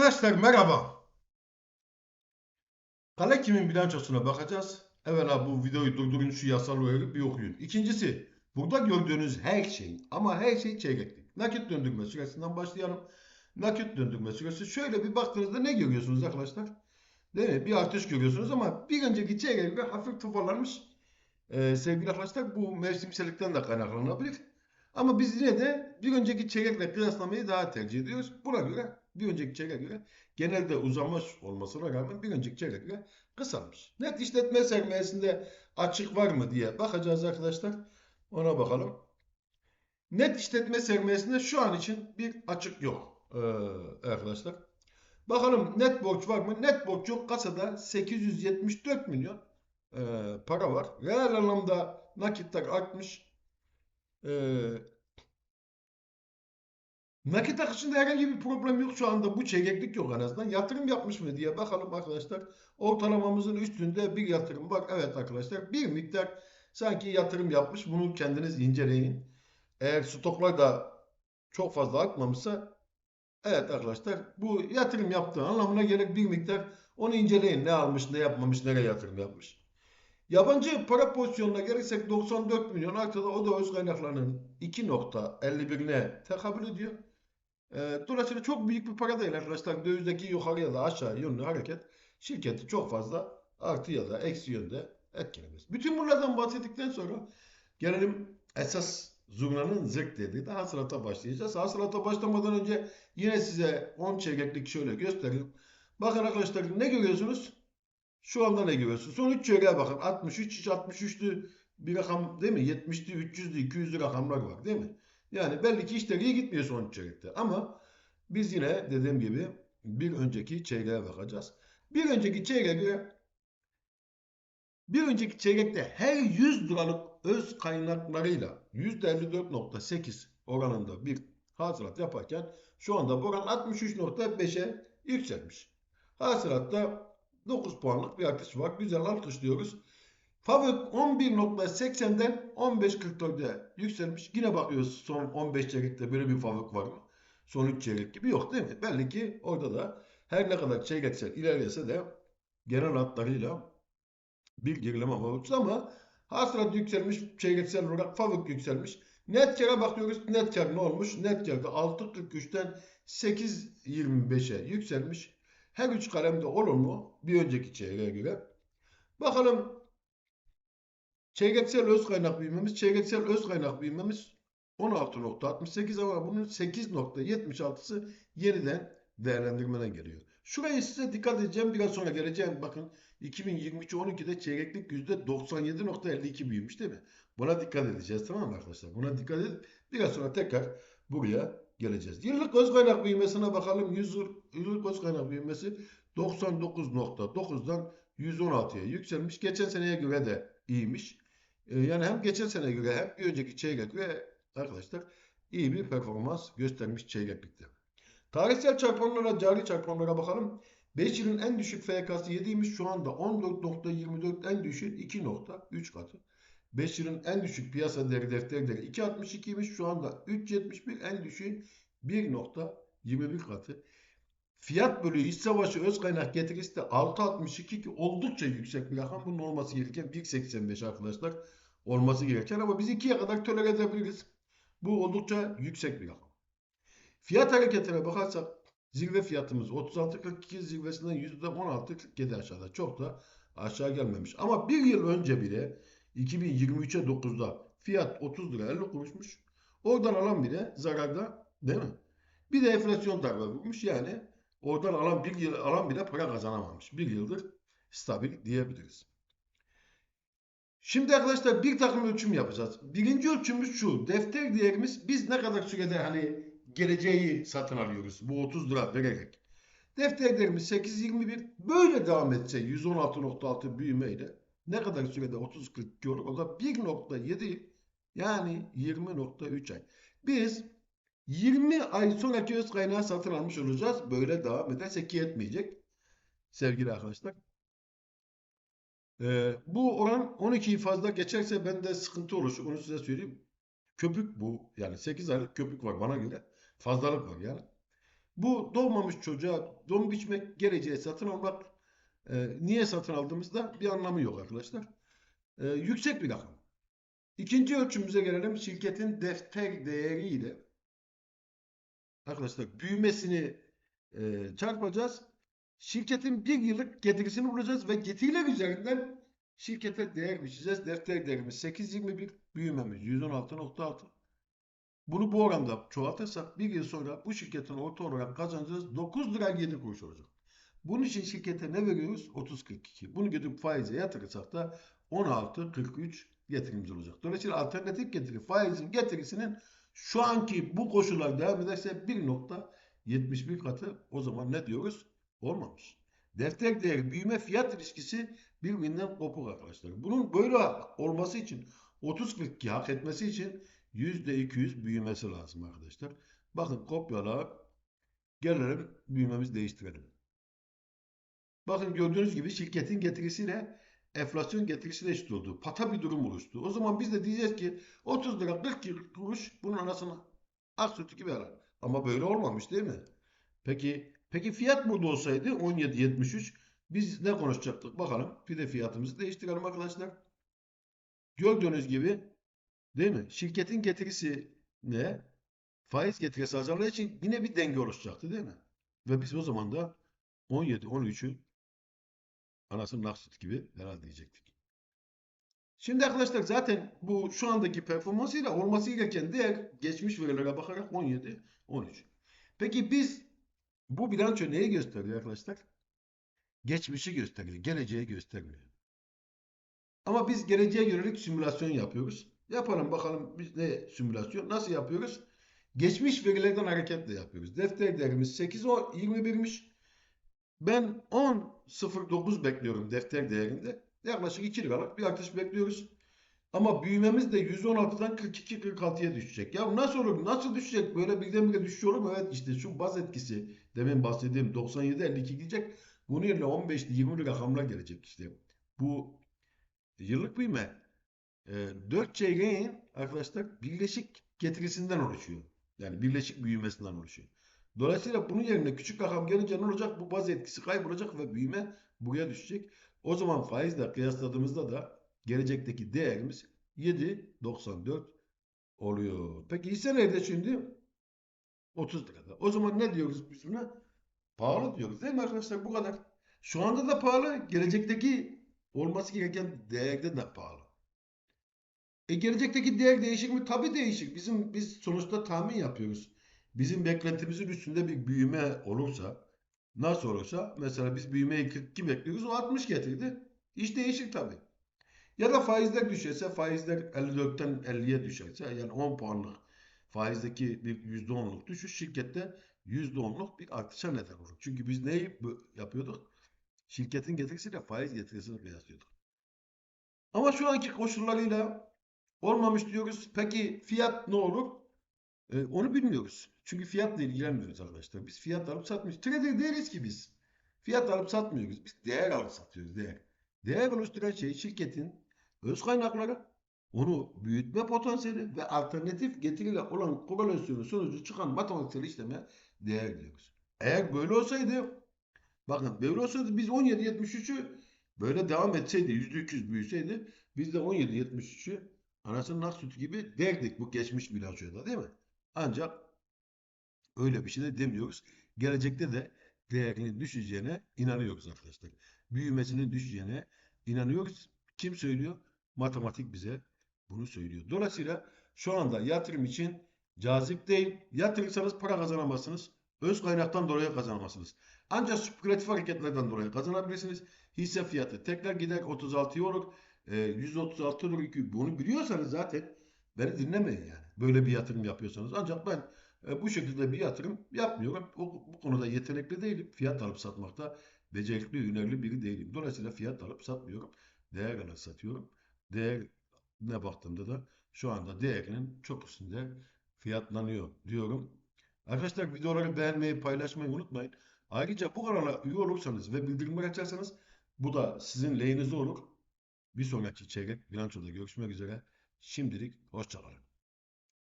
Arkadaşlar merhaba. Kale kimin bilançosuna bakacağız. Evvela bu videoyu durdurun şu yasal uyarı bir okuyun. İkincisi burada gördüğünüz her şey ama her şey çeyreklik. Nakit döndürme süresinden başlayalım. Nakit döndürme süresi şöyle bir baktığınızda ne görüyorsunuz arkadaşlar? Değil mi? Bir artış görüyorsunuz ama bir önceki çeyreğe göre hafif toparlanmış. Ee, sevgili arkadaşlar bu mevsimsellikten de kaynaklanabilir. Ama biz yine de bir önceki çeyrekle kıyaslamayı daha tercih ediyoruz. Buna göre bir önceki çeyreğe göre genelde uzamış olmasına rağmen bir önceki çeyreğe göre kısalmış. Net işletme sermayesinde açık var mı diye bakacağız arkadaşlar. Ona bakalım. Net işletme sermayesinde şu an için bir açık yok ee, arkadaşlar. Bakalım net borç var mı? Net borç yok. Kasada 874 milyon e, para var. Reel anlamda nakitler artmış. E, nakit akışında herhangi bir problem yok şu anda. Bu çeyreklik yok en azından. Yatırım yapmış mı diye bakalım arkadaşlar. Ortalamamızın üstünde bir yatırım var. Evet arkadaşlar bir miktar sanki yatırım yapmış. Bunu kendiniz inceleyin. Eğer stoklar da çok fazla artmamışsa Evet arkadaşlar bu yatırım yaptığı anlamına gelir bir miktar onu inceleyin. Ne almış, ne yapmamış, nereye yatırım yapmış. Yabancı para pozisyonuna gelirsek 94 milyon artıda o da öz kaynaklarının 2.51'ine tekabül ediyor. Ee, dolayısıyla çok büyük bir para değil arkadaşlar. Dövizdeki yukarı ya da aşağı yönlü hareket şirketi çok fazla artı ya da eksi yönde etkilemez. Bütün bunlardan bahsettikten sonra gelelim esas zurnanın zırk dediği de hasılata başlayacağız. Hasılata başlamadan önce yine size 10 çeyreklik şöyle göstereyim. Bakın arkadaşlar ne görüyorsunuz? Şu anda ne görüyorsunuz? Son 3 çeyreğe bakın. 63, hiç 63'lü bir rakam değil mi? 70'li, 300'lü, 200'lü rakamlar var değil mi? Yani belli ki işler iyi gitmiyor son 3 çeyrekte. Ama biz yine dediğim gibi bir önceki çeyreğe bakacağız. Bir önceki çeyreğe göre bir önceki çeyrekte her 100 liralık öz kaynaklarıyla %54.8 oranında bir hasılat yaparken şu anda bu oran 63.5'e yükselmiş. Hasılatta 9 puanlık bir artış var. Güzel alkışlıyoruz. Fabrik 11.80'den 15.44'e yükselmiş. Yine bakıyoruz son 15 çeyrekte böyle bir fabrik var mı? Son 3 çeyrek gibi yok değil mi? Belli ki orada da her ne kadar çeyreksel ilerlese de genel hatlarıyla bir gerileme mevcut ama hasılat yükselmiş, çeyreksel olarak fabrik yükselmiş. Net kâra bakıyoruz. Net kâr ne olmuş? Net kârda 6.43'ten 8.25'e yükselmiş. Her üç kalemde olumlu bir önceki çeyreğe göre. Bakalım çeyreksel öz kaynak büyümemiz, çeyreksel öz kaynak büyümemiz 16.68 ama bunun 8.76'sı yeniden değerlendirmeden geliyor. Şurayı size dikkat edeceğim. Biraz sonra geleceğim. Bakın 2023 12'de çeyreklik %97.52 büyümüş değil mi? Buna dikkat edeceğiz tamam mı arkadaşlar? Buna dikkat edin. Biraz sonra tekrar buraya geleceğiz. Yıllık öz kaynak büyümesine bakalım. 100 yıllık öz kaynak büyümesi 99.9'dan 116'ya yükselmiş. Geçen seneye göre de iyiymiş. Ee, yani hem geçen seneye göre hem bir önceki çeyrek göre arkadaşlar iyi bir performans göstermiş çeyreklikte. Tarihsel çarpanlara, cari çarpanlara bakalım. 5 yılın en düşük FK'sı 7'ymiş. Şu anda 14.24 en düşük 2.3 katı. 5 yılın en düşük piyasa değeri defterleri 2.62'ymiş. Şu anda 3.71 en düşük 1.21 katı. Fiyat bölü hisse başı öz kaynak getirisi de 6.62 ki oldukça yüksek bir rakam. Bunun olması gereken 1.85 arkadaşlar olması gereken ama biz 2'ye kadar tolere edebiliriz. Bu oldukça yüksek bir rakam. Fiyat hareketine bakarsak zirve fiyatımız 36.42 zirvesinden %16.47 aşağıda. Çok da aşağı gelmemiş. Ama bir yıl önce bile 2023'e 9'da fiyat 30 lira 50 kuruşmuş. Oradan alan bile zararda değil mi? Bir de enflasyon darbe vurmuş. Yani oradan alan bir yıl alan bile para kazanamamış. Bir yıldır stabil diyebiliriz. Şimdi arkadaşlar bir takım ölçüm yapacağız. Birinci ölçümümüz şu. Defter değerimiz biz ne kadar sürede hani geleceği satın alıyoruz. Bu 30 lira vererek. Defter değerimiz 8.21 böyle devam etse 116.6 büyümeyle ne kadar sürede 30-42 olur? O da 1.7 yani 20.3 ay. Biz 20 ay sonraki öz kaynağı satın almış olacağız. Böyle devam ederse ki etmeyecek. Sevgili arkadaşlar. Ee, bu oran 12'yi fazla geçerse bende sıkıntı oluşur. Onu size söyleyeyim. Köpük bu. Yani 8 aylık köpük var bana göre. Fazlalık var yani. Bu doğmamış çocuğa don biçmek, geleceğe satın almak. e, niye satın aldığımızda bir anlamı yok arkadaşlar. E, yüksek bir rakam. İkinci ölçümüze gelelim. Şirketin defter değeriyle arkadaşlar büyümesini e, çarpacağız. Şirketin bir yıllık getirisini bulacağız ve getiriler üzerinden şirkete değer biçeceğiz. Defter değerimiz 8.21, büyümemiz 116.6. Bunu bu oranda çoğaltırsak bir yıl sonra bu şirketin orta olarak kazancımız 9 lira 7 kuruş olacak. Bunun için şirkete ne veriyoruz? 30.42. Bunu götürüp faize yatırırsak da 16.43 getirimiz olacak. Dolayısıyla alternatif getiri faizin getirisinin şu anki bu koşullar devam ederse 1.71 katı o zaman ne diyoruz? Olmamış. Defter değeri büyüme fiyat ilişkisi birbirinden kopuk arkadaşlar. Bunun böyle olması için 30-42 hak etmesi için %200 büyümesi lazım arkadaşlar. Bakın kopyala gelelim büyümemizi değiştirelim. Bakın gördüğünüz gibi şirketin getirisiyle enflasyon getirisiyle eşit oldu. Pata bir durum oluştu. O zaman biz de diyeceğiz ki 30 lira 40 kuruş bunun anasını ak sütü gibi arar. Ama böyle olmamış değil mi? Peki peki fiyat burada olsaydı 17.73 biz ne konuşacaktık bakalım. Bir de fiyatımızı değiştirelim arkadaşlar. Gördüğünüz gibi değil mi? Şirketin getirisi ne? Faiz getirisi azaldığı için yine bir denge oluşacaktı değil mi? Ve biz o zaman da 17, 13'ü anasının ak süt gibi herhalde diyecektik. Şimdi arkadaşlar zaten bu şu andaki performansıyla olması gereken değer geçmiş verilere bakarak 17, 13. Peki biz bu bilanço neyi gösteriyor arkadaşlar? Geçmişi gösteriyor, geleceği göstermiyor. Ama biz geleceğe yönelik simülasyon yapıyoruz. Yapalım bakalım biz ne simülasyon, nasıl yapıyoruz? Geçmiş verilerden hareketle yapıyoruz. Defter değerimiz 8, 10, 21'miş. Ben 10.09 bekliyorum defter değerinde. Yaklaşık 2 liralık bir artış bekliyoruz. Ama büyümemiz de 116'dan 42-46'ya düşecek. Ya nasıl olur? Nasıl düşecek? Böyle birdenbire düşüş olur mu? Evet işte şu baz etkisi demin bahsettiğim 97-52 gidecek. Bunun yerine 15'li 20'li rakamlar gelecek işte. Bu yıllık büyüme e, 4 çeyreğin arkadaşlar birleşik getirisinden oluşuyor. Yani birleşik büyümesinden oluşuyor. Dolayısıyla bunun yerine küçük rakam gelince ne olacak? Bu baz etkisi kaybolacak ve büyüme buraya düşecek. O zaman faizle kıyasladığımızda da gelecekteki değerimiz 7.94 oluyor. Peki hisse nerede şimdi? 30 lirada. O zaman ne diyoruz biz buna? Pahalı diyoruz değil mi arkadaşlar? Bu kadar. Şu anda da pahalı. Gelecekteki olması gereken değerde de pahalı. E gelecekteki değer değişir mi? Tabii değişir. Bizim biz sonuçta tahmin yapıyoruz. Bizim beklentimizin üstünde bir büyüme olursa nasıl olursa mesela biz büyümeyi 42 bekliyoruz o 60 getirdi. İş değişir tabii. Ya da faizler düşerse faizler 54'ten 50'ye düşerse yani 10 puanlık faizdeki bir %10'luk düşüş şirkette %10'luk bir artışa neden olur. Çünkü biz neyi yapıyorduk? Şirketin getirisiyle faiz getirisini kıyaslıyorduk. Ama şu anki koşullarıyla olmamış diyoruz. Peki fiyat ne olur? Ee, onu bilmiyoruz. Çünkü fiyatla ilgilenmiyoruz arkadaşlar. Biz fiyat alıp satmıyoruz. Trader değiliz ki biz. Fiyat alıp satmıyoruz. Biz değer alıp satıyoruz. Değer. Değer oluşturan şey şirketin öz kaynakları, onu büyütme potansiyeli ve alternatif getiriyle olan korelasyonu sonucu çıkan matematiksel işleme değer diyoruz. Eğer böyle olsaydı bakın böyle olsaydı biz 17.73'ü böyle devam etseydi %200 büyüseydi biz de 17.73'ü anasının ak sütü gibi derdik bu geçmiş bilançoda değil mi? Ancak öyle bir şey de demiyoruz. Gelecekte de değerinin düşeceğine inanıyoruz arkadaşlar. Büyümesinin düşeceğine inanıyoruz. Kim söylüyor? Matematik bize bunu söylüyor. Dolayısıyla şu anda yatırım için cazip değil. Yatırırsanız para kazanamazsınız. Öz kaynaktan dolayı kazanamazsınız. Ancak spekülatif hareketlerden dolayı kazanabilirsiniz. Hisse fiyatı tekrar gider 36'ya olur. E, 136 olur. Bunu biliyorsanız zaten beni dinlemeyin yani. Böyle bir yatırım yapıyorsanız. Ancak ben e, bu şekilde bir yatırım yapmıyorum. Bu, bu konuda yetenekli değilim. Fiyat alıp satmakta becerikli, hünerli biri değilim. Dolayısıyla fiyat alıp satmıyorum. Değer alıp satıyorum. Değer ne baktığımda da şu anda değerinin çok üstünde fiyatlanıyor diyorum. Arkadaşlar videoları beğenmeyi, paylaşmayı unutmayın. Ayrıca bu kanala üye olursanız ve bildirimleri açarsanız bu da sizin lehinize olur. Bir sonraki çeyrek bilançoda görüşmek üzere. Şimdilik hoşçakalın.